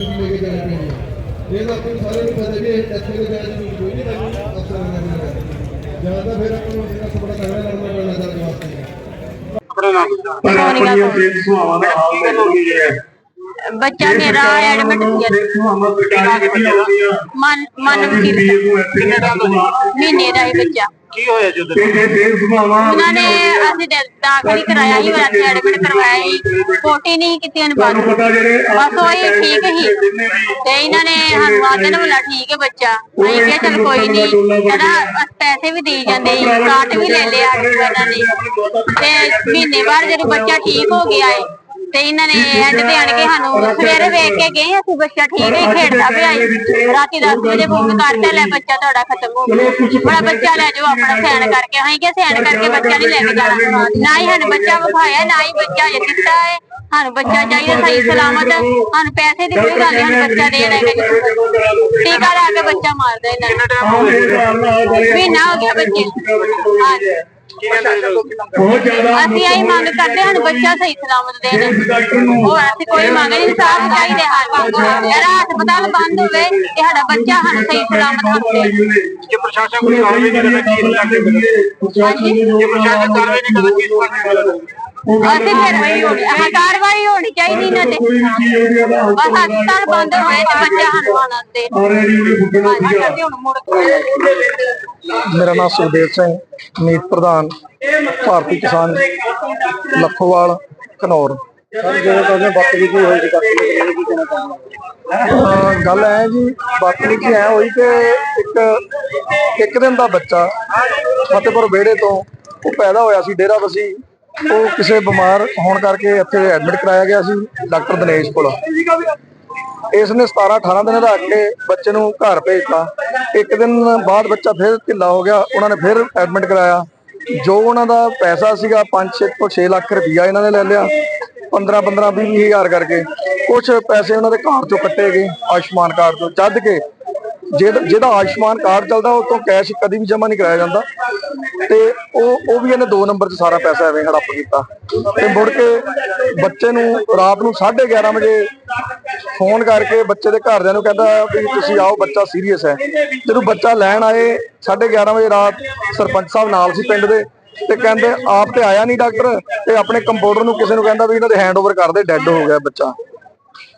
ਲੈ ਕੇ ਜਾਣੀ ਪੈਣੀ ਹੈ ਵੀ ਦੇਖੋਗੇ ਹੈ ਬੱਚਾ ਮੇਰਾ ਐਡਮਿਟ ਸੀ ਮਨ ਮਨ ਨੂੰ ਇੱਥੇ ਮਹੀਨੇ ਦਾ ਹੀ ਬੱਚਾ। ਕੀ ਹੋਇਆ ਜੇ ਸੁਹਾਵਾਂ ਉਹਨਾਂ ਨੇ ਅਸੀਂ ਦ- ਦਾਖਲ ਹੀ ਕਰਾਇਆ ਸੀ ਐਡਮਿਟ ਕਰਵਾਇਆ ਸੀ। ਪੋਟੀ ਨਹੀਂ ਕੀਤੀ ਉਹਨੇ ਤੁਹਾਨੂੰ ਬਾਅਦ ਪਤਾ ਜਿਹੜੇ ਬਸ ਉਹ ਹੀ ਠੀਕ ਹੀ ਤੇ ਇਹਨਾਂ ਨੇ ਸਾਨੂੰ ਆਦਨ ਵਾਲਾ ਠੀਕ ਹੈ ਬੱਚਾ। ਅਸੀਂ ਕਿਹਾ ਚਲ ਕੋਈ ਨਹੀਂ। ਕਹਿੰਦਾ ਪੈਸੇ ਵੀ ਦੇ ਜਾਂਦੇ ਸੀ ਕਾਟ ਵੀ ਲੈ ਲਿਆ ਇਹਨਾਂ ਨੇ। ਤੇ ਮਹੀਨੇ ਬਾਅਦ ਜਦੋਂ ਬੱਚਾ ਠੀਕ ਹੋ ਗਿਆ ਏ ਤੇ ਇਹਨਾਂ ਨੇ ਐਂਡ ਤੇ ਆਣ ਕੇ ਸਾਨੂੰ ਸਵੇਰੇ ਵੇਖ ਕੇ ਗਏ, ਅਸੀਂ ਬੱਚਾ ਠੀਕ ਹੈ ਖੇਡਦਾ ਪਿਆ ਏ ਰਾਤੀ 10 ਵਜੇ ਫੋਨ ਕਰਤੇ, ਲੈ ਬੱਚਾ ਤੁਹਾਡਾ ਖਤਮ ਹੋ ਗਿਆ। ਬੜਾ ਬੱਚਾ ਲੈ ਜਾਓ ਆਪਣਾ ਸੈਨ ਕਰਕੇ, ਅਸੀਂ ਕਿਹਾ ਸੈਨ ਕਰਕੇ ਬੱਚਾ ਨਹੀਂ ਲੈ ਕੇ ਜਾਣਾ। ਨਾ ਹੀ ਸਾਨੂੰ ਬੱਚਾ ਵਿਖਾਇਆ, ਨਾ ਹੀ ਬੱਚਾ ਜੇ ਦਿੱਤਾ ਹੈ। ਸਾਨੂੰ ਬੱਚਾ ਚਾਹੀਦਾ ਸਹੀ ਸਲਾਮਤ, ਸਾਨੂੰ ਪੈਸੇ ਦੀ ਕੋਈ ਗੱਲ ਨਹੀਂ, ਸਾਨੂੰ ਬੱਚਾ ਦੇ ਦੇਗਾ ਟੀਕਾ ਲਾ ਕੇ ਬੱਚਾ ਮਾਰਦਾ ਇਹਨਾਂ ਨੇ। ਮਹੀਨਾ ਹੋ ਗਿਆ ਬੱਚੇ। ਹਾਂਜੀ। ਬਹੁਤ ਜ਼ਿਆਦਾ ਅਸੀਂ ਇਹੀ ਮੰਗ ਕਰਦੇ ਹਾਂ ਬੱਚਾ ਸਹੀ ਸਲਾਮਤ ਦੇਣ। ਹੋਰ ਅਸੀਂ ਕੋਈ ਮੰਗ ਨਹੀਂ ਇਨਸਾਫ ਚਾਹੀਦੇ ਹਨ ਇਹਦਾ ਹਸਪਤਾਲ ਬੰਦ ਹੋਵੇ ਤੇ ਸਾਡਾ ਬੱਚਾ ਸਾਨੂੰ ਸਹੀ ਸਲਾਮਤ ਦੇ ਜੇ ਪ੍ਰਸ਼ਾਸਨ ਕੋਈ ਕਾਰਵਾਈ ਨਹੀਂ ਕਰਦਾ ਕੀ ਲੱਗਦਾ ਜੇ ਪ੍ਰਸ਼ਾਸਨ ਕਾਰਵਾਈ ਨਹੀਂ ਕਰਦਾ ਕੀ ਅਸੀਂ ਫਿਰ ਆਹ ਕਾਰਵਾਈ ਹੋਣੀ ਚਾਹੀਦੀ ਇਹਨਾਂ ਤੇ ਬਸ ਹਸਪਤਾਲ ਬੰਦ ਹੋਏ ਤੇ ਬੱਚਾ ਆਨੰਦ ਦੇ ਹਾਂਜੀ ਹੁਣ ਮੁੜ ਕੇ ਮੇਰਾ ਨਾਮ ਸੁਖਦੇਵ ਸਿੰਘ ਮੀਤ ਪ੍ਰਧਾਨ ਭਾਰਤੀ ਕਿਸਾਨ ਲੱਖੋਵਾਲ ਅਹ ਗੱਲ ਐ ਜੀ ਬਦਤਮੀਜ਼ੀ ਐ ਹੋਈ ਕਿ ਇੱਕ ਇੱਕ ਦਿਨ ਦਾ ਬੱਚਾ ਫਤਿਹਪੁਰ ਵਿਹੜੇ ਤੋਂ ਉਹ ਪੈਦਾ ਹੋਇਆ ਸੀ ਡੇਰਾ ਬਸੀ ਉਹ ਕਿਸੇ ਬਿਮਾਰ ਹੋਣ ਕਰਕੇ ਇੱਥੇ ਐਡਮਿਟ ਕਰਾਇਆ ਗਿਆ ਸੀ, ਡਾਕਟਰ ਦਿਨੇਸ਼ ਕੋਲ। ਇਸ ਨੇ 17 18 ਦਿਨ ਰੱਖ ਕੇ ਬੱਚੇ ਨੂੰ ਘਰ ਭੇਜਤਾ। ਇੱਕ ਦਿਨ ਬਾਅਦ ਬੱਚਾ ਫਿਰ ਢਿੱਲਾ ਹੋ ਗਿਆ, ਉਹਨਾਂ ਨੇ ਫਿਰ ਐਡਮਿਟ ਕਰਾਇਆ। ਜੋ ਉਹਨਾਂ ਦਾ ਪੈਸਾ ਸੀਗਾ 5 6 ਤੋਂ 6 ਲੱਖ ਰੁਪਈਆ ਇਹਨਾਂ ਨੇ ਲੈ ਲਿਆ 15 15 20 ਹਜ਼ਾਰ ਕਰਕੇ। ਕੁਝ ਪੈਸੇ ਉਹਨਾਂ ਦੇ ਕਾਰਡ ਚੋਂ ਕੱਟੇ ਗਏ, ਆਯੁਸ਼ਮਾਨ ਕਾਰਡ ਤੋਂ ਜਦ ਕੇ ਜਿਹਦਾ ਜਿਹਦਾ ਆਯੁਸ਼ਮਾਨ ਕਾਰਡ ਚੱਲਦਾ, ਉਹ ਤੋਂ ਕੈਸ਼ ਕਦੀ ਵੀ ਜਮ੍ਹਾਂ ਨਹੀਂ ਕਰਾਇਆ ਜਾਂਦਾ। ਤੇ ਉਹ ਉਹ ਵੀ ਇਹਨੇ 2 ਨੰਬਰ 'ਚ ਸਾਰਾ ਪੈਸਾ ਐਵੇਂ ਹੜੱਪ ਕੀਤਾ। ਤੇ ਮੁੜ ਕੇ ਬੱਚੇ ਨੂੰ ਰਾਤ ਨੂੰ 11:30 ਵਜੇ ਫੋਨ ਕਰਕੇ ਬੱਚੇ ਦੇ ਘਰਦਿਆਂ ਨੂੰ ਕਹਿੰਦਾ ਵੀ ਤੁਸੀਂ ਆਓ, ਬੱਚਾ ਸੀਰੀਅਸ ਹੈ। ਜਦੋਂ ਬੱਚਾ ਲੈਣ ਆਏ 11:30 ਵਜੇ ਰਾਤ ਸਰਪੰਚ ਸਾਹਿਬ ਨਾਲ ਸੀ ਪਿੰਡ ਦੇ ਤੇ ਕਹਿੰਦੇ, ਆਪ ਤੇ ਆਇਆ ਨਹੀਂ ਡਾਕਟਰ ਤੇ ਆਪਣੇ ਕੰਪਾਊਂਡਰ ਨੂੰ ਕਿਸੇ ਨੂੰ ਕਹਿੰਦਾ ਵੀ ਇਹਨਾਂ ਦੇ ਹੈਂਡਓਵਰ ਕਰ ਦੇ ਡੈੱਡ ਹੋ ਗਿਆ ਬੱਚਾ।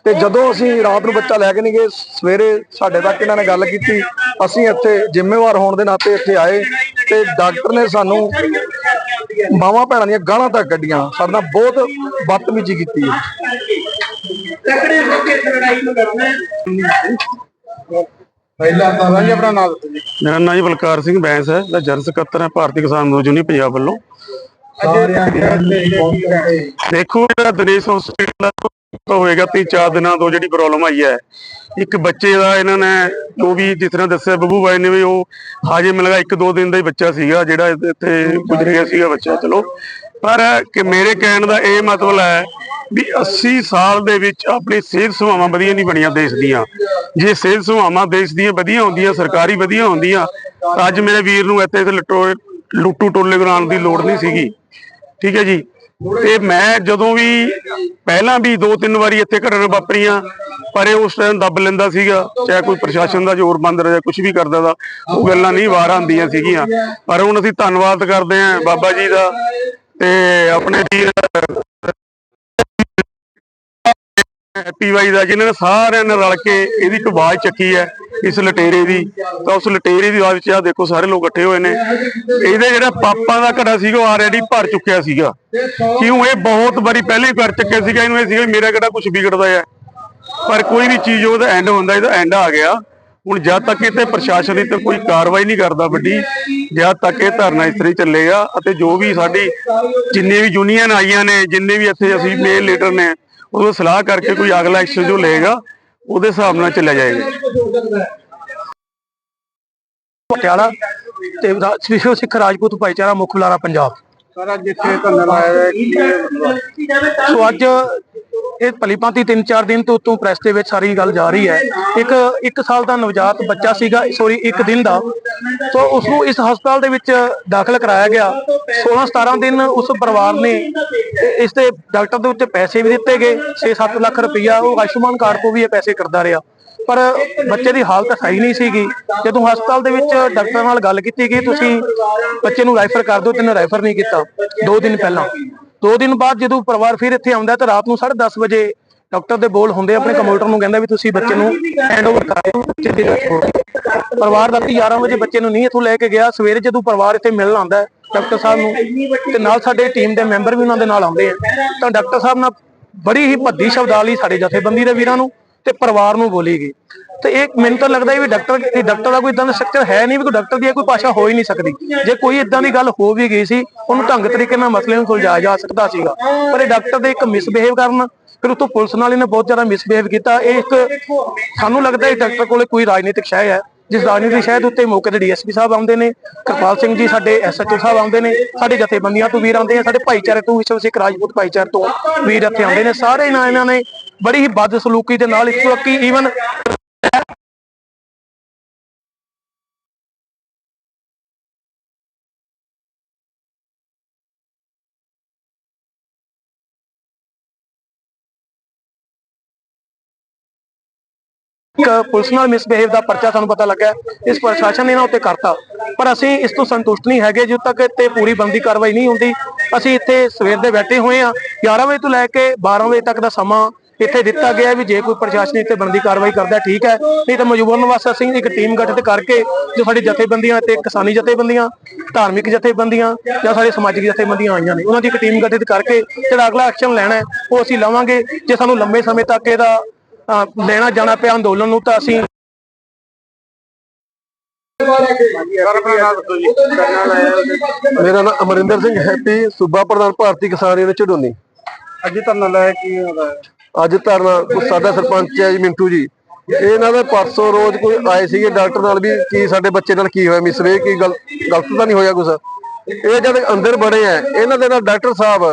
ਤੇ ਜਦੋਂ ਅਸੀਂ ਰਾਤ ਨੂੰ ਬੱਚਾ ਲੈ ਕੇ ਨਹੀਂ ਗਏ ਸਵੇਰੇ ਸਾਡੇ ਤੱਕ ਇਹਨਾਂ ਨੇ ਗੱਲ ਕੀਤੀ ਅਸੀਂ ਇੱਥੇ ਜ਼ਿੰਮੇਵਾਰ ਹੋਣ ਦੇ ਨਾਤੇ ਇੱਥੇ ਆਏ ਤੇ ਡਾਕਟਰ ਨੇ ਸਾਨੂੰ ਮਾਵਾਂ ਭੈਣਾਂ ਦੀਆਂ ਗਾਲਾਂ ਤੱਕ ਕੱਢੀਆਂ ਸਾਡੇ ਨਾਲ ਬਹੁਤ ਬਦਤਮੀਜ਼ੀ ਕੀਤੀ ਹੈ। ਪਹਿਲਾਂ ਤਾਂ ਭਾਈ ਆਪਣਾ ਨਾਮ ਦੱਸੋ ਜੀ। ਮੇਰਾ ਨਾਮ ਜੀ ਬਲਕਾਰ ਸਿੰਘ ਬੈਂਸ ਹੈ ਮੈਂ ਜਨਰਲ ਸਕੱਤਰ ਹਾਂ ਭਾਰਤੀ ਕਿਸਾਨ ਮਜ਼ਦੂਰ ਯੂਨੀਅਨ ਪੰਜਾਬ ਵੱਲੋਂ। ਦੇਖੋ ਜਿਹੜਾ ਦਿਨੇਸ਼ ਹਸਪੀਟਲ ਤੋਂ ਹੋਏਗਾ ਤਿੰਨ ਚਾਰ ਦਿਨਾਂ ਤੋਂ ਜਿਹੜੀ ਪ੍ਰੋਬਲਮ ਆਈ ਹੈ। ਇੱਕ ਬੱਚੇ ਦਾ ਇਹਨਾਂ ਨੇ ਜੋ ਵੀ ਜਿਸ ਤਰ੍ਹਾਂ ਦੱਸਿਆ, ਬੱਬੂ ਬਾਈ ਨੇ ਵੀ ਉਹ ਹਾਜੇ ਮਿਲ ਗਿਆ, ਇੱਕ ਦਿਨ ਦਾ ਹੀ ਬੱਚਾ ਸੀਗਾ, ਜਿਹੜਾ ਇੱਥੇ- ਗੁਜ਼ਰ ਗਿਆ ਸੀਗਾ ਬੱਚਾ, ਚਲੋ। ਪਰ ਕਿ ਮੇਰੇ ਕਹਿਣ ਦਾ ਇਹ ਮਤਲਬ ਹੈ ਵੀ 80 ਸਾਲ ਦੇ ਵਿੱਚ ਆਪਣੀ ਸਿਹਤ ਸੇਵਾਵਾਂ ਵਧੀਆ ਨਹੀਂ ਬਣੀਆਂ ਦੇਸ਼ ਦੀਆਂ। ਜੇ ਸਿਹਤ ਸੇਵਾਵਾਂ ਦੇਸ਼ ਦੀਆਂ ਵਧੀਆ ਹੁੰਦੀਆਂ, ਸਰਕਾਰੀ ਵਧੀਆ ਹੁੰਦੀਆਂ, ਤਾਂ ਅੱਜ ਮੇਰੇ ਵੀਰ ਨੂੰ ਇੱਥੇ ਲਟੋ ਲੁੱਟੂ ਟੋਲੇ ਕਰਾਉਣ ਦੀ ਲੋੜ ਨਹੀਂ ਸੀਗੀ। ਠੀਕ ਹੈ ਜੀ? ਤੇ ਮੈਂ ਜਦੋਂ ਵੀ ਪਹਿਲਾਂ ਵੀ ਦੋ ਤਿੰਨ ਵਾਰੀ ਇੱਥੇ ਘਟਨਾ ਵਾਪਰੀਆਂ ਪਰ ਇਹ ਉਸ ਟਾਈਮ ਦੱਬ ਲੈਂਦਾ ਸੀਗਾ, ਚਾਹੇ ਕੋਈ ਪ੍ਰਸ਼ਾਸਨ ਦਾ ਜ਼ੋਰ ਬੰਦ ਰਿਹਾ ਕੁਝ ਵੀ ਕਰਦਾ ਦਾ ਉਹ ਗੱਲਾਂ ਨਹੀਂ ਵਾਰ ਆਉਂਦੀਆਂ ਸੀਗੀਆਂ। ਪਰ ਹੁਣ ਅਸੀਂ ਧੰਨਵਾਦ ਕਰਦੇ ਹਾਂ ਬਾਬਾ ਜੀ ਦਾ ਤੇ ਆਪਣੇ ਵੀਰ ਹੈਪੀ ਬਾਈ ਦਾ ਜਿਨ੍ਹਾਂ ਨੇ ਸਾਰਿਆਂ ਨੇ ਰਲ ਕੇ ਇਹਦੀ ਇੱਕ ਆਵਾਜ਼ ਚੱਕੀ ਹੈ, ਇਸ ਲਟੇਰੇ ਦੀ। ਤਾਂ ਉਸ ਲਟੇਰੇ ਦੀ ਆਵਾਜ਼ ਵਿੱਚ ਆ ਦੇਖੋ, ਸਾਰੇ ਲੋਕ ਇਕੱਠੇ ਹੋਏ ਨੇ। ਇਹਦੇ ਜਿਹੜਾ ਪਾਪਾਂ ਦਾ ਘੜਾ ਸੀਗਾ, ਉਹ ਆਲਰੇਡੀ ਭਰ ਚੁੱਕਿਆ ਸੀਗਾ। ਕਿਉਂ? ਇਹ ਬਹੁਤ ਵਾਰੀ ਪਹਿਲੇ ਹੀ ਕਰ ਚੁੱਕਿਆ ਸੀਗਾ, ਇਹਨੂੰ ਇਹ ਸੀਗਾ ਮੇਰਾ ਕਿਹੜਾ ਕੁਝ ਵਿਗੜਦਾ ਹੈ। ਪਰ ਕੋਈ ਵੀ ਚੀਜ਼ ਉਹਦਾ ਐਂਡ ਹੁੰਦਾ, ਇਹਦਾ ਐਂਡ ਆ ਗਿਆ। ਹੁਣ ਜਦ ਤੱਕ ਇੱਥੇ ਪ੍ਰਸ਼ਾਸਨ ਦੀ ਤੇ ਕੋਈ ਕਾਰਵਾਈ ਨਹੀਂ ਕਰਦਾ ਵੱਡੀ, ਜਦ ਤੱਕ ਇਹ ਧਰਨਾ ਇਸ ਤਰ੍ਹਾਂ ਚੱਲੇਗਾ ਅਤੇ ਜੋ ਵੀ ਸਾਡੀ ਜਿੰਨੇ ਵੀ ਯੂਨੀਅਨ ਆਈਆਂ ਨੇ, ਜਿੰਨੇ ਵੀ ਇੱਥੇ ਅਸੀਂ ਮੇਨ ਲੀਡਰ ਨੇ ਉਹ ਸਲਾਹ ਕਰਕੇ ਕੋਈ ਅਗਲਾ ਐਕਸ਼ਨ ਜੋ ਲਏਗਾ ਉਹਦੇ ਹਿਸਾਬ ਨਾਲ ਚੱਲਿਆ ਜਾਏਗਾ। ਪਟਿਆਲਾ ਤੇ ਵਿਸ਼ਵ ਸਿੱਖ ਰਾਜਪੂਤ ਭਾਈਚਾਰਾ ਮੁੱਖ ਬੁਲਾਰਾ ਪੰਜਾਬ। ਸਾਰਾ ਜਿੱਥੇ ਧੰਨਾ ਲਾਇਆ ਹੈ ਸੋ ਅੱਜ ਇਹ ਭਲੀਭਾਂਤੀ 3-4 ਦਿਨ ਤੋਂ ਉੱਤੋਂ ਪ੍ਰੈਸ ਦੇ ਵਿੱਚ ਸਾਰੀ ਗੱਲ ਜਾ ਰਹੀ ਹੈ। ਇੱਕ 1 ਸਾਲ ਦਾ ਨਵਜਾਤ ਬੱਚਾ ਸੀਗਾ ਸੋਰੀ ਇੱਕ ਦਿਨ ਦਾ। ਸੋ ਉਸ ਨੂੰ ਇਸ ਹਸਪਤਾਲ ਦੇ ਵਿੱਚ ਦਾਖਲ ਕਰਾਇਆ ਗਿਆ। 16-17 ਦਿਨ ਉਸ ਪਰਿਵਾਰ ਨੇ ਇਸ ਦੇ ਡਾਕਟਰ ਦੇ ਉੱਤੇ ਪੈਸੇ ਵੀ ਦਿੱਤੇ ਗਏ। 6-7 ਲੱਖ ਰੁਪਈਆ ਉਹ ਆਯੁਸ਼ਮਾਨ ਕਾਰਡ ਤੋਂ ਵੀ ਇਹ ਪੈਸੇ ਕਰਦਾ ਰਿਹਾ। ਪਰ ਬੱਚੇ ਦੀ ਹਾਲਤ ਸਹੀ ਨਹੀਂ ਸੀਗੀ। ਜਦੋਂ ਹਸਪਤਾਲ ਦੇ ਵਿੱਚ ਡਾਕਟਰ ਨਾਲ ਗੱਲ ਕੀਤੀ ਗਈ ਤੁਸੀਂ ਬੱਚੇ ਨੂੰ ਰੈਫਰ ਕਰ ਦਿਓ ਤੈਨੂੰ ਰੈਫਰ ਨਹੀਂ ਕੀਤਾ। 2 ਦਿਨ ਪਹਿਲਾਂ। ਦੋ ਦਿਨ ਬਾਅਦ ਜਦੋਂ ਪਰਿਵਾਰ ਫਿਰ ਇੱਥੇ ਆਉਂਦਾ ਤਾਂ ਰਾਤ ਨੂੰ 10:30 ਵਜੇ ਡਾਕਟਰ ਦੇ ਬੋਲ ਹੁੰਦੇ ਆਪਣੇ ਕੰਪਿਊਟਰ ਨੂੰ ਕਹਿੰਦਾ ਵੀ ਤੁਸੀਂ ਬੱਚੇ ਨੂੰ ਹੈਂਡਓਵਰ ਕਰ ਬੱਚੇ ਦੀ ਪਰਿਵਾਰ ਦਾ 11 ਵਜੇ ਬੱਚੇ ਨੂੰ ਨਹੀਂ ਇੱਥੋਂ ਲੈ ਕੇ ਗਿਆ, ਸਵੇਰੇ ਜਦੋਂ ਪਰਿਵਾਰ ਇੱਥੇ ਮਿਲਣ ਆਉਂਦਾ ਡਾਕਟਰ ਸਾਹਿਬ ਨੂੰ, ਤੇ ਨਾਲ ਸਾਡੇ ਟੀਮ ਦੇ ਮੈਂਬਰ ਵੀ ਉਹਨਾਂ ਦੇ ਨਾਲ ਆਉਂਦੇ ਆ। ਤਾਂ ਡਾਕਟਰ ਸਾਹਿਬ ਨਾਲ ਬੜੀ ਹੀ ਭੱਦੀ ਸ਼ਬਦਾਵਲੀ ਸਾਡੇ ਜਥੇਬੰਦੀ ਦੇ ਵੀਰਾਂ ਨੂੰ ਤੇ ਪਰਿਵਾਰ ਨੂੰ ਬੋਲੀ ਗਈ। ਤੇ ਇਹ ਮੈਨੂੰ ਤਾਂ ਲੱਗਦਾ ਵੀ ਡਾਕਟਰ ਇਹ ਡਾਕਟਰ ਦਾ ਕੋਈ ਇਦਾਂ ਦਾ ਸਟਰਕਚਰ ਹੈ ਨਹੀਂ ਵੀ ਕੋਈ ਡਾਕਟਰ ਦੀ ਕੋਈ ਭਾਸ਼ਾ ਹੋ ਹੀ ਨਹੀਂ ਸਕਦੀ। ਜੇ ਕੋਈ ਇਦਾਂ ਦੀ ਗੱਲ ਹੋ ਵੀ ਗਈ ਸੀ, ਉਹਨੂੰ ਢੰਗ ਤਰੀਕੇ ਨਾਲ ਮਸਲੇ ਨੂੰ ਸੁਲਝਾਇਆ ਜਾ ਸਕਦਾ ਸੀਗਾ। ਪਰ ਇਹ ਡਾਕਟਰ ਦੇ ਇੱਕ ਮਿਸਬਿਹੇਵ ਕਰਨ, ਫਿਰ ਉਤੋਂ ਪੁਲਿਸ ਨਾਲ ਇਹਨੇ ਬਹੁਤ ਜ਼ਿਆਦਾ ਮਿਸਬਿਹੇਵ ਕੀਤਾ। ਇਹ ਇੱਕ ਸਾਨੂੰ ਲੱਗਦਾ ਹੈ ਡਾਕਟਰ ਕੋਲੇ ਕੋਈ ਰਾਜਨੀਤਿਕ ਸ਼ਹਿ ਹੈ। ਜਿਸ ਰਾਜਨੀਤਿਕ ਸ਼ਹਿ ਦੇ ਉੱਤੇ ਮੌਕੇ ਤੇ ਡੀਐਸਪੀ ਸਾਹਿਬ ਆਉਂਦੇ ਨੇ, ਕਿਰਪਾਲ ਸਿੰਘ ਜੀ ਸਾਡੇ ਐਸਐਚਓ ਸਾਹਿਬ ਆਉਂਦੇ ਨੇ, ਸਾਡੇ ਜਥੇਬੰਦੀਆਂ ਤੋਂ ਵੀਰ ਆਉਂਦੇ ਆ, ਸਾਡੇ ਭਾਈਚਾਰੇ ਤੋਂ ਵਿਸ਼ਵ ਸਿੱਖ ਰਾਜਪੂਤ ਭਾਈਚਾਰੇ ਤੋਂ ਵੀਰ ਇੱਥੇ ਆਉਂਦੇ ਨੇ, ਸਾਰੇ ਨਾਲ ਇਹਨਾਂ ਨੇ, ਬੜੀ ਹੀ ਬਦਸਲੂਕੀ ਦੇ ਨਾਲ ਇੱਥੋਂ ਤੱਕ ਈਵਨ ਇੱਕ ਪੁਲਿਸ ਨਾਲ ਮਿਸਬਿਹੇਵ ਦਾ ਪਰਚਾ ਸਾਨੂੰ ਪਤਾ ਲੱਗਾ ਇਸ ਪ੍ਰਸ਼ਾਸਨ ਨੇ ਇਹਨਾਂ ਉੱਤੇ ਕਰਤਾ। ਪਰ ਅਸੀਂ ਇਸ ਤੋਂ ਸੰਤੁਸ਼ਟ ਨਹੀਂ ਹੈਗੇ, ਜਦੋਂ ਤੱਕ ਇੱਥੇ ਪੂਰੀ ਬੰਦੀ ਕਾਰਵਾਈ ਨਹੀਂ ਹੁੰਦੀ, ਅਸੀਂ ਇੱਥੇ ਸਵੇਰ ਦੇ ਬੈਠੇ ਹੋਏ ਆ 11 ਵਜੇ ਤੋਂ ਲੈ ਕੇ 12 ਵਜੇ ਤੱਕ ਦਾ ਸਮਾਂ ਇੱਥੇ ਦਿੱਤਾ ਗਿਆ ਵੀ ਜੇ ਕੋਈ ਪ੍ਰਸ਼ਾਸਨ ਇੱਥੇ ਬੰਦੀ ਕਾਰਵਾਈ ਕਰਦਾ, ਠੀਕ ਹੈ। ਨਹੀਂ ਤਾਂ ਮਜਬੂਰਨ ਵਾਸਤੇ ਅਸੀਂ ਇੱਕ ਟੀਮ ਗਠਿਤ ਕਰਕੇ, ਜੋ ਸਾਡੀ ਜਥੇਬੰਦੀਆਂ ਤੇ ਕਿਸਾਨੀ ਜਥੇਬੰਦੀਆਂ, ਧਾਰਮਿਕ ਜਥੇਬੰਦੀਆਂ ਜਾਂ ਸਾਡੇ ਸਮਾਜਿਕ ਜਥੇਬੰਦੀਆਂ ਆਈਆਂ ਨੇ, ਉਹਨਾਂ ਦੀ ਇੱਕ ਟੀਮ ਗਠਿਤ ਕਰਕੇ ਜਿਹੜਾ ਅਗਲਾ ਐਕਸ਼ਨ ਲੈਣਾ ਹੈ, ਉਹ ਅਸੀਂ ਲਵਾਂਗੇ। ਜੇ ਸਾਨੂੰ ਲੰਬੇ ਸਮੇਂ ਤੱਕ ਇਹਦਾ ਲੈਣਾ ਜਾਣਾ ਪਿਆ ਅੰਦੋਲਨ ਨੂੰ ਤਾਂ ਅਸੀਂ ਮੇਰਾ ਨਾਮ ਅਮਰਿੰਦਰ ਸਿੰਘ ਹੈਪੀ ਸੂਬਾ ਪ੍ਰਧਾਨ ਭਾਰਤੀ ਕਿਸਾਨ ਯੂਨੀਅਨ ਝਡੋਨੀ। ਅੱਜ ਧਰਨਾ ਲਾਇਆ ਕੀ ਹੁੰਦਾ ਹੈ ਅੱਜ ਧਰਨਾ ਸਾਡਾ ਸਰਪੰਚ ਹੈ ਜੀ ਮਿੰਟੂ ਜੀ। ਇਹ ਇਹਨਾਂ ਦੇ ਪਰਸੋਂ ਰੋਜ਼ ਕੋਈ ਆਏ ਸੀਗੇ ਡਾਕਟਰ ਨਾਲ ਵੀ ਕੀ ਸਾਡੇ ਬੱਚੇ ਨਾਲ ਕੀ ਹੋਇਆ ਮਿਸਵੇ ਕੀ ਗਲ- ਗਲਤ ਤਾਂ ਨਹੀਂ ਹੋਇਆ ਕੁਛ? ਇਹ ਜਦ ਅੰਦਰ ਬੜੇ ਆ ਇਹਨਾਂ ਦੇ ਨਾਲ ਡਾਕਟਰ ਸਾਹਿਬ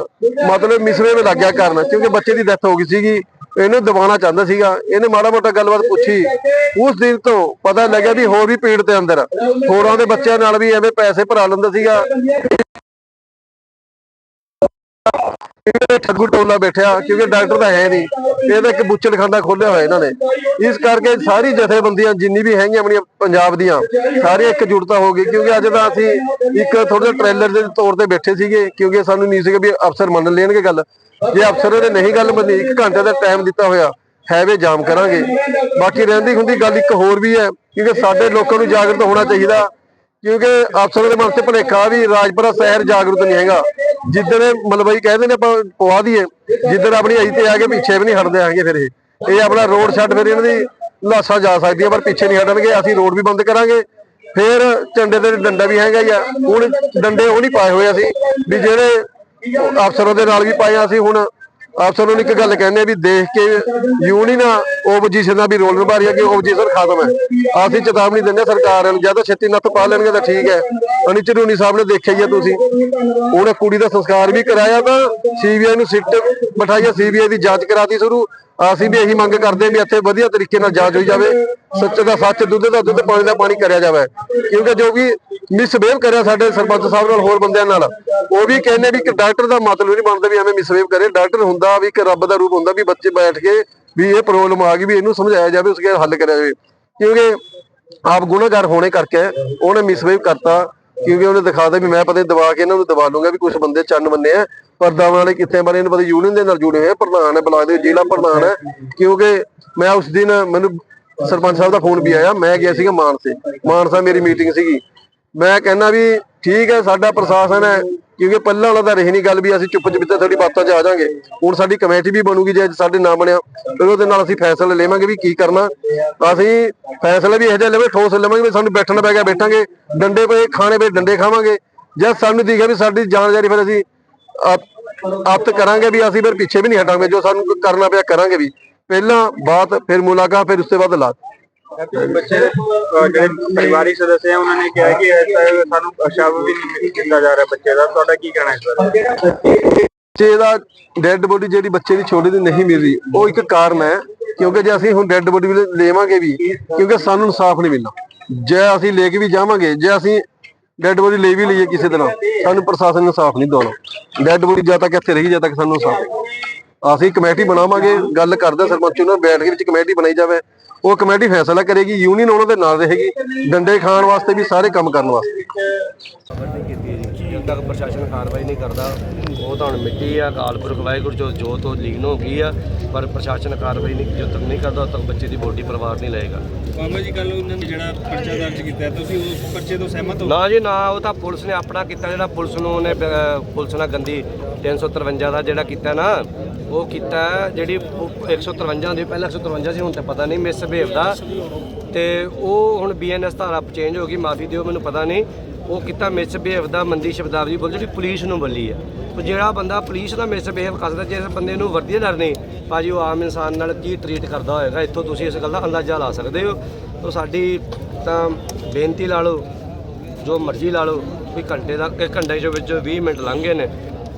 ਮਤਲਬ ਮਿਸਵੇ ਵਿੱਚ ਲੱਗਿਆ ਕਰਨ ਕਿਉਂਕਿ ਬੱਚੇ ਦੀ ਡੈਥ ਹੋ ਗਈ ਸੀਗੀ। ਇਹਨੂੰ ਦਬਾਉਣਾ ਚਾਹੁੰਦਾ ਸੀਗਾ। ਇਹਨੇ ਮਾੜਾ ਮੋਟਾ ਗੱਲਬਾਤ ਪੁੱਛੀ। ਉਸ ਦਿਨ ਤੋਂ ਪਤਾ ਲੱਗਿਆ ਵੀ ਹੋਰ ਵੀ ਪੀੜ ਦੇ ਅੰਦਰ। ਹੋਰਾਂ ਦੇ ਬੱਚਿਆਂ ਨਾਲ ਵੀ ਐਵੇਂ ਪੈਸੇ ਭਰਾ ਲੈਂਦਾ ਸੀਗਾ। ਇਹ ਠੱਗੂ ਟੋਲਾ ਬੈਠਿਆ ਕਿਉਂਕਿ ਡਾਕਟਰ ਤਾਂ ਹੈ ਨਹੀਂ। ਇਹ ਤਾਂ ਇੱਕ ਬੁੱਚੜਖਾਨਾ ਖੋਲਿਆ ਹੋਇਆ ਇਹਨਾਂ ਨੇ। ਇਸ ਕਰਕੇ ਸਾਰੀ ਜਥੇਬੰਦੀਆਂ ਜਿੰਨੀ ਵੀ ਹੈਗੀਆਂ ਆਪਣੀਆਂ ਪੰਜਾਬ ਦੀਆਂ ਸਾਰੀਆਂ ਇੱਕਜੁੱਟਤਾ ਹੋ ਗਈ ਕਿਉਂਕਿ ਅੱਜ ਤਾਂ ਅਸੀਂ ਇੱਕ ਥੋੜਾ ਜਿਹਾ ਟ੍ਰੇਲਰ ਦੇ ਤੌਰ ਤੇ ਬੈਠੇ ਸੀਗੇ ਕਿਉਂਕਿ ਸਾਨੂੰ ਨਹੀਂ ਸੀਗਾ ਵੀ ਅਫਸਰ ਮੰਨ ਲੈਣਗੇ ਗੱਲ। ਜੇ ਅਫਸਰ ਨੇ ਨਹੀਂ ਗੱਲ ਮੰਨੀ ਇੱਕ ਘੰਟੇ ਦਾ ਟਾਈਮ ਦਿੱਤਾ ਹੋਇਆ ਹੈਵੇ ਜਾਮ ਕਰਾਂਗੇ। ਬਾਕੀ ਰਹਿੰਦੀ ਹੁੰਦੀ ਗੱਲ ਇੱਕ ਹੋਰ ਵੀ ਹੈ ਕਿਉਂਕਿ ਸਾਡੇ ਲੋਕਾਂ ਨੂੰ ਜਾਗਰੂਕ ਹੋਣਾ ਚਾਹੀਦਾ। ਕਿਉਂਕਿ ਅਫਸਰਾਂ ਦੇ ਮਨ ਤੇ ਭੁਲੇਖਾ ਵੀ ਰਾਜਪੁਰਾ ਸ਼ਹਿਰ ਜਾਗਰੂਕ ਨਹੀਂ ਹੈਗਾ। ਜਿੱਦਣ ਮਲਬਈ ਕਹਿੰਦੇ ਨੇ ਆਪਾਂ ਪਵਾ ਦਈਏ, ਜਿੱਦਣ ਆਪਣੀ ਅਈ ਤੇ ਆ ਕੇ ਪਿੱਛੇ ਵੀ ਨਹੀਂ ਹਟਦੇ ਹੈਗੇ ਫਿਰ ਇਹ। ਇਹ ਆਪਣਾ ਰੋਡ ਛੱਡ ਫਿਰ ਇਹਨਾਂ ਦੀ ਲਾਸਾ ਜਾ ਸਕਦੀਆਂ, ਪਰ ਪਿੱਛੇ ਨਹੀਂ ਹਟਣਗੇ, ਅਸੀਂ ਰੋਡ ਵੀ ਬੰਦ ਕਰਾਂਗੇ। ਫਿਰ ਝੰਡੇ ਤੇ ਡੰਡਾ ਵੀ ਹੈਗਾ ਹੀ ਆ। ਹੁਣ ਡੰਡੇ ਉਹ ਨਹੀਂ ਪਾਏ ਹੋਏ ਅਸੀਂ, ਵੀ ਜਿਹੜੇ ਅਫਸਰਾਂ ਦੇ ਨਾਲ ਵੀ ਪਾਏ ਅਸੀਂ, ਹੁਣ ਅਫਸਰਾਂ ਨੂੰ ਇੱਕ ਗੱਲ ਕਹਿੰਦੇ ਵੀ ਦੇਖ ਕੇ ਯੂਨੀਅਨ ਓਪੋਜੀਸ਼ਨ ਦਾ ਵੀ ਰੋਲ ਨਿਭਾ ਰਹੀ ਹੈ ਕਿ ਓਪੋਜੀਸ਼ਨ ਖਤਮ ਹੈ। ਅਸੀਂ ਚੇਤਾਵਨੀ ਦਿੰਦੇ ਸਰਕਾਰ ਨੂੰ, ਜਾਂ ਛੇਤੀ ਨੱਥ ਪਾ ਲੈਣਗੇ ਤਾਂ ਠੀਕ ਹੈ। ਅਨੀ ਚਰੂਨੀ ਸਾਹਿਬ ਨੇ ਦੇਖਿਆ ਹੀ ਹੈ ਤੁਸੀਂ। ਉਹਨੇ ਕੁੜੀ ਦਾ ਸੰਸਕਾਰ ਵੀ ਕਰਾਇਆ ਤਾਂ ਸੀਬੀਆਈ ਨੂੰ ਸਿੱਟ ਬਿਠਾਈਆ ਸੀਬੀਆਈ ਦੀ ਜਾਂਚ ਕਰਾਤੀ ਸ਼ੁਰੂ। ਅਸੀਂ ਵੀ ਇਹੀ ਮੰਗ ਕਰਦੇ ਹਾਂ ਵੀ ਇੱਥੇ ਵਧੀਆ ਤਰੀਕੇ ਨਾਲ ਜਾਂਚ ਹੋਈ ਜਾਵੇ, ਸੱਚ ਦਾ ਸੱਚ, ਦੁੱਧ ਦਾ ਦੁੱਧ, ਪਾਣੀ ਦਾ ਪਾਣੀ ਕਰਿਆ ਜਾਵੇ। ਕਿਉਂਕਿ ਜੋ ਵੀ ਮਿਸਬੇਵ ਕਰਿਆ ਸਾਡੇ ਸਰਪੰਚ ਸਾਹਿਬ ਨਾਲ, ਹੋਰ ਬੰਦਿਆਂ ਨਾਲ, ਉਹ ਵੀ ਕਹਿੰਦੇ ਵੀ ਇੱਕ ਡਾਕਟਰ ਦਾ ਮਤਲਬ ਨਹੀਂ ਬਣਦਾ ਵੀ ਐਵੇਂ ਮਿਸਬੇਵ ਕਰੇ। ਡਾਕਟਰ ਹੁੰਦਾ ਵੀ ਇੱਕ ਰੱਬ ਦਾ ਰੂਪ ਹੁੰਦਾ ਵੀ ਬੱਚੇ ਬੈਠ ਕੇ ਵੀ ਇਹ ਪ੍ਰੋਬਲਮ ਆ ਗਈ ਵੀ ਇਹਨੂੰ ਸਮਝਾਇਆ ਜਾਵੇ ਉਸਕੇ ਹੱਲ ਕਰਿਆ ਜਾਵੇ। ਕਿਉਂਕਿ ਆਪ ਗੁਨਾਹਗਾਰ ਹੋਣੇ ਕਰਕੇ ਉਹਨੇ ਮਿਸਬੇਵ ਕਰਤਾ, ਕਿਉਂਕਿ ਉਹਨੇ ਦਿਖਾਦਾ ਵੀ ਮੈਂ ਪਤਾ ਦਵਾ ਕੇ ਇਹਨਾਂ ਨੂੰ ਦਵਾ ਲੂੰਗਾ ਵੀ ਕੁਝ ਬੰਦੇ ਚੰਨ ਬੰਨੇ ਆ। ਪਰਦਾਵਾਂ ਵਾਲੇ ਕਿੱਥੇ ਬਾਰੇ ਇਹਨੂੰ ਪਤਾ ਯੂਨੀਅਨ ਦੇ ਨਾਲ ਜੁੜੇ ਹੋਏ ਪ੍ਰਧਾਨ ਹੈ, ਬਲਾਕ ਦੇ ਜ਼ਿਲ੍ਹਾ ਪ੍ਰਧਾਨ ਹੈ। ਕਿਉਂਕਿ ਮੈਂ ਉਸ ਦਿਨ ਮੈਨੂੰ ਸਰਪੰਚ ਸਾਹਿਬ ਦਾ ਫੋਨ ਵੀ ਆਇਆ, ਮੈਂ ਗਿਆ ਸੀਗਾ ਮਾਨਸੇ। ਮਾਨਸਾ ਮੇਰੀ ਮੀਟਿੰਗ ਸੀਗੀ। ਮੈਂ ਕਹਿੰਦਾ ਵੀ ਠੀਕ ਹੈ, ਸਾਡਾ ਪ੍ਰਸ਼ਾਸਨ ਹੈ, ਕਿਉਂਕਿ ਪਹਿਲਾਂ ਵਾਲਾ ਤਾਂ ਰਹੀ ਨਹੀਂ ਗੱਲ ਵੀ ਅਸੀਂ ਚੁੱਪ ਚੁਪੀਤੇ ਤੁਹਾਡੀ ਬਾਤਾਂ 'ਚ ਆ ਜਾਾਂਗੇ। ਹੁਣ ਸਾਡੀ ਕਮੇਟੀ ਵੀ ਬਣੂਗੀ ਜੇ ਅੱਜ ਸਾਡੇ ਨਾ ਬਣਿਆ, ਫਿਰ ਉਹਦੇ ਨਾਲ ਅਸੀਂ ਫੈਸਲਾ ਲਵਾਂਗੇ ਵੀ ਕੀ ਕਰਨਾ। ਅਸੀਂ ਫੈਸਲਾ ਵੀ ਇਹੋ ਜਿਹਾ ਲਵੇ, ਠੋਸ ਲਵਾਂਗੇ ਵੀ ਸਾਨੂੰ ਬੈਠਣਾ ਪੈ ਗਿਆ, ਬੈਠਾਂਗੇ। ਡੰਡੇ ਪਏ, ਖਾਣੇ ਪਏ, ਡੰਡੇ ਖਾਵਾਂਗੇ। ਜਦ ਸਾਨੂੰ ਦਿਖਿਆ ਵੀ ਸਾਡੀ ਜਾਨ ਜਾਰੀ ਫਿਰ ਅਸੀਂ ਆਪ- ਆਪ ਕਰਾਂਗੇ ਵੀ ਅਸੀਂ ਫਿਰ ਪਿੱਛੇ ਵੀ ਨਹੀਂ ਹਟਾਂਗੇ ਜੋ ਸਾਨੂੰ ਕਰਨਾ ਪਿਆ ਕਰਾਂਗੇ ਵੀ। ਪਹਿਲਾਂ ਬਾਤ ਫਿਰ ਮੁਲਾਕਾਤ ਫਿਰ ਉਸ ਤੋਂ ਬਾਅਦ ਲਾਤ ਬੱਚੇ ਦੇ ਅਹ ਜਿਹੜੇ ਪਰਿਵਾਰਿਕ ਸਦस्य ਹੈ ਉਹਨਾਂ ਨੇ ਕਿਹਾ ਕਿ ਐਸਾ ਸਾਨੂੰ ਸ਼ਵ ਵੀ ਨਹੀਂ ਦਿੱਤਾ ਜਾ ਰਿਹਾ ਬੱਚੇ ਦਾ। ਤੁਹਾਡਾ ਕੀ ਕਹਿਣਾ ਇਸ ਬਾਰੇ? ਬੱਚੇ ਦਾ ਡੈੱਡ ਬੋਡੀ ਜਿਹੜੀ ਬੱਚੇ ਦੀ ਛੋਟੀ ਦੀ ਨਹੀਂ ਮਿਲ ਰਹੀ ਉਹ ਇੱਕ ਕਾਰਨ ਹੈ ਕਿਉਂਕਿ ਜੇ ਅਸੀਂ ਹੁਣ ਡੈੱਡ ਬੋਡੀ ਲੈਵਾਂਗੇ ਵੀ ਕਿਉਂਕਿ ਸਾਨੂੰ ਇਨਸਾਫ ਨਹੀਂ ਮਿਲਣਾ। ਜੇ ਅਸੀਂ ਲੈ ਕੇ ਵੀ ਜਾਵਾਂਗੇ ਜੇ ਅਸੀਂ ਡੈੱਡ ਬੋਡੀ ਲੈ ਵੀ ਲਈਏ ਕਿਸੇ ਤਰ੍ਹਾਂ ਸਾਨੂੰ ਪ੍ਰਸ਼ਾਸਨ ਇਨਸਾਫ ਨਹੀਂ ਦਵਾਉਣਾ। ਡੈੱਡ ਬੋਡੀ ਜਦ ਤੱਕ ਇੱਥੇ ਰਹੀ, ਜਦ ਤੱਕ ਸਾਨੂੰ ਇਨਸਾਫ ਅਸੀਂ ਕਮੇਟੀ ਬਣਾਵਾਂਗੇ, ਗੱਲ ਕਰਦੇ ਹਾਂ ਸਰਪੰਚ ਉਹਨਾਂ ਬੈਠ ਕੇ ਵਿੱਚ ਕਮੇਟੀ ਬਣਾਈ ਜਾਵੇ। ਉਹ ਕਮੇਟੀ ਫੈਸਲਾ ਕਰੇਗੀ ਯੂਨੀਅਨ ਉਹਨਾਂ ਦੇ ਨਾਲ ਰਹੇਗੀ, ਡੰਡੇ ਖਾਣ ਵਾਸਤੇ ਵੀ ਸਾਰੇ ਕੰਮ ਕਰਨ ਵਾਸਤੇ। ਜਦ ਤੱਕ ਪ੍ਰਸ਼ਾਸਨ ਕਾਰਵਾਈ ਨਹੀਂ ਕਰਦਾ। ਉਹ ਤਾਂ ਹੁਣ ਮਿੱਟੀ ਆ ਅਕਾਲ ਪੁਰਖ ਵਾਹਿਗੁਰੂ ਜੋ ਜੋ ਤੋਂ ਲੀਨ ਹੋ ਗਈ ਆ ਪਰ ਪ੍ਰਸ਼ਾਸਨ ਕਾਰਵਾਈ ਨਹੀਂ ਜਦੋਂ ਤੱਕ ਨਹੀਂ ਕਰਦਾ ਉਦੋਂ ਤੱਕ ਬੱਚੇ ਦੀ ਬੋਡੀ ਪਰਿਵਾਰ ਨਹੀਂ ਲਏਗਾ। ਮਾਮਾ ਜੀ ਕੱਲ ਉਹਨਾਂ ਨੇ ਜਿਹੜਾ ਪਰਚਾ ਦਰਜ ਕੀਤਾ ਤੁਸੀਂ ਉਸ ਪਰਚੇ ਤੋਂ ਸਹਿਮਤ ਹੋ? ਨਾ ਜੀ ਨਾ ਉਹ ਤਾਂ ਪੁਲਿਸ ਨੇ ਆਪਣਾ ਕੀਤਾ ਜਿਹੜਾ ਪੁਲਿਸ ਨੂੰ ਉਹਨੇ ਪੁਲਿਸ ਨਾਲ ਗੰਦੀ 353 ਦਾ ਜਿਹੜਾ ਕੀਤਾ ਨਾ ਉਹ ਕੀਤਾ ਜਿਹੜੀ ਉਹ 153 ਹੁੰਦੀ ਪਹਿਲਾਂ 153 ਸੀ ਹੁਣ ਤੇ ਪਤਾ ਨਹੀਂ ਮਿਸ ਦਾ। ਤੇ ਉਹ ਹੁਣ ਬੀਐਨਐਸ ਧਾਰਾ ਚੇਂਜ ਹੋ ਗਈ ਮਾਫੀ ਦਿਓ ਮੈਨੂੰ ਪਤਾ ਨਹੀਂ। ਉਹ ਕੀਤਾ ਮਿਸਬਿਹੇਵ ਦਾ ਮੰਦੀ ਸ਼ਬਦਾਵਲੀ ਬੋਲ, ਜਿਹੜੀ ਪੁਲਿਸ ਨੂੰ ਬੋਲੀ ਆ। ਉਹ ਜਿਹੜਾ ਬੰਦਾ ਪੁਲਿਸ ਦਾ ਮਿਸਬਿਹੇਵ ਕਰਦਾ, ਜੇ ਇਸ ਬੰਦੇ ਨੂੰ ਵਰਦੀ ਡਰ ਨਹੀਂ, ਭਾਜੀ ਉਹ ਆਮ ਇਨਸਾਨ ਨਾਲ ਕੀ ਟਰੀਟ ਕਰਦਾ ਹੋਏਗਾ, ਇੱਥੋਂ ਤੁਸੀਂ ਇਸ ਗੱਲ ਦਾ ਅੰਦਾਜ਼ਾ ਲਾ ਸਕਦੇ ਹੋ। ਤਾਂ ਸਾਡੀ ਤਾਂ ਬੇਨਤੀ ਲਾ ਲਓ, ਜੋ ਮਰਜ਼ੀ ਲਾ ਲਓ, ਵੀ ਘੰਟੇ ਦਾ, ਇੱਕ ਘੰਟੇ ਦੇ ਵਿੱਚ 20 ਮਿੰਟ ਲੰਘ ਗਏ ਨੇ।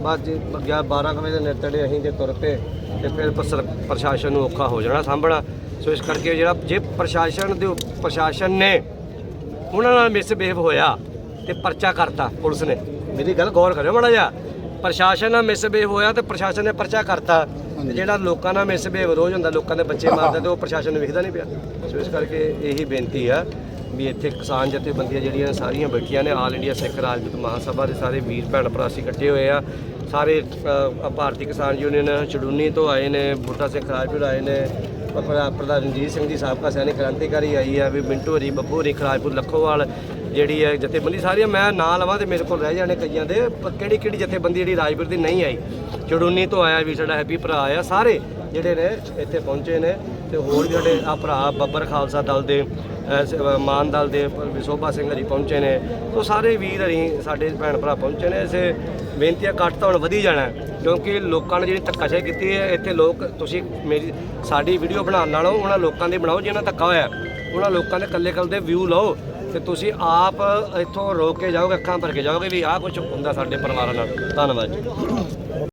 ਬਾਅਦ ਜੇ ਗਿਆ 12 ਕੁ ਵਜੇ ਦੇ ਨੇੜੇ ਅਸੀਂ ਜੇ ਤੁਰ ਪਏ ਤੇ ਫਿਰ ਪ੍ਰਸ਼ਾਸਨ ਨੂੰ ਔਖਾ ਹੋ ਜਾਣਾ ਸਾਂਭਣਾ। ਸੋ ਇਸ ਕਰਕੇ ਜਿਹੜਾ, ਜੇ ਪ੍ਰਸ਼ਾਸਨ ਦੇ ਪ੍ਰਸ਼ਾਸਨ ਨੇ ਉਹਨਾਂ ਨਾਲ ਮਿਸਬਿਹੇਵ ਹੋਇਆ ਤੇ ਪਰਚਾ ਕਰਤਾ ਪੁਲਿਸ ਨੇ। ਮੇਰੀ ਗੱਲ ਗੌਰ ਕਰਿਓ ਮਾੜਾ ਜਿਹਾ। ਪ੍ਰਸ਼ਾਸਨ ਨਾਲ ਮਿਸਬਿਹੇਵ ਹੋਇਆ ਤੇ ਪ੍ਰਸ਼ਾਸਨ ਨੇ ਪਰਚਾ ਕਰਤਾ। ਤੇ ਜਿਹੜਾ ਲੋਕਾਂ ਨਾਲ ਮਿਸਬਿਹੇਵ ਰੋਜ਼ ਹੁੰਦਾ ਲੋਕਾਂ ਦੇ ਬੱਚੇ ਮਾਰਦੇ ਤੇ ਉਹ ਪ੍ਰਸ਼ਾਸਨ ਨੂੰ ਵਿਖਦਾ ਨਹੀਂ ਪਿਆ। ਸੋ ਇਸ ਕਰਕੇ ਇਹੀ ਬੇਨਤੀ ਆ ਵੀ ਇੱਥੇ ਕਿਸਾਨ ਜਥੇਬੰਦੀਆਂ ਜਿਹੜੀਆਂ ਸਾਰੀਆਂ ਬੈਠੀਆਂ ਨੇ ਆਲ ਇੰਡੀਆ ਸਿੱਖ ਰਾਜਪੂਤ ਮਹਾਸਭਾ ਦੇ ਸਾਰੇ ਵੀਰ ਭੈਣ ਭਰਾ ਅਸੀਂ ਇਕੱਠੇ ਹੋਏ ਆ। ਸਾਰੇ ਭਾਰਤੀ ਕਿਸਾਨ ਯੂਨੀਅਨ ਚੜੂਨੀ ਤੋਂ ਆਏ ਨੇ ਬੂਟਾ ਸਿੰਘ ਰਾਜਪੁਰ ਆਏ ਨੇ ਪ੍ਰਧਾ- ਪ੍ਰਧਾਨ ਰਣਜੀਤ ਸਿੰਘ ਜੀ ਸਾਬਕਾ ਸੈਨਿਕ ਕ੍ਰਾਂਤੀਕਾਰੀ ਆਈ ਆ ਵੀ ਮਿੰਟੂ ਹਰੀ ਬੱਬੂ ਹਰੀ ਖਰਾਜਪੁਰ ਲੱਖੋਵਾਲ ਜਿਹੜੀ ਹੈ ਜਥੇਬੰਦੀ, ਸਾਰੀਆਂ ਮੈਂ ਨਾਂ ਲਵਾਂ ਤੇ ਮੇਰੇ ਕੋਲ ਰਹਿ ਜਾਣੇ ਕਈਆਂ ਦੇ, ਪਰ ਕਿਹੜੀ ਕਿਹੜੀ ਜਥੇਬੰਦੀ ਜਿਹੜੀ ਰਾਜਪੁਰ ਦੀ ਨਹੀਂ ਆਈ। ਚੜੂਨੀ ਤੋਂ ਆਇਆ ਵੀ ਸਾਡਾ ਹੈਪੀ ਭਰਾ ਆਇਆ, ਸਾਰੇ ਜਿਹੜੇ ਨੇ ਇੱਥੇ ਪਹੁੰਚੇ ਨੇ ਤੇ ਹੋਰ ਵੀ ਸਾਡੇ ਆ ਭਰਾ ਬੱਬਰ ਖਾਲਸਾ ਦਲ ਦੇ ਮਾਨ ਦਲ ਦੇ ਵਿਸੋਭਾ ਸਿੰਘ ਹਰੀ ਪਹੁੰਚੇ ਨੇ। ਤੋਂ ਸਾਰੇ ਵੀਰ ਹਰੀ ਸਾਡੇ ਭੈਣ ਭਰਾ ਪਹੁੰਚੇ ਨੇ, ਇਸੇ ਆ ਘੱਟ ਤਾਂ ਹੁਣ ਵਧੀ ਜਾਣਾ, ਕਿਉਂਕਿ ਲੋਕਾਂ ਨੇ ਜਿਹੜੀ ਧੱਕਾਸ਼ਾਹੀ ਕੀਤੀ ਹੈ, ਇੱਥੇ ਲੋਕ, ਤੁਸੀਂ ਮੇਰੀ, ਸਾਡੀ ਵੀਡੀਓ ਬਣਾਉਣ ਨਾਲੋਂ ਉਹਨਾਂ ਲੋਕਾਂ ਦੀ ਬਣਾਓ ਜਿਹਨਾਂ ਧੱਕਾ ਹੋਇਆ, ਉਹਨਾਂ ਲੋਕਾਂ ਦੇ ਕੱਲੇ ਕੱਲੇ ਦੇ ਵਿਊ ਲਓ। ਤੇ ਤੁਸੀਂ ਆਪ ਇੱਥੋਂ ਰੋਕ ਕੇ ਜਾਓਗੇ, ਅੱਖਾਂ ਭਰ ਕੇ ਜਾਓਗੇ ਵੀ ਆਹ ਕੁਝ ਹੁੰਦਾ ਸਾਡੇ ਪਰਿਵਾਰਾਂ ਨਾਲ। ਧੰਨਵਾਦ ਜੀ।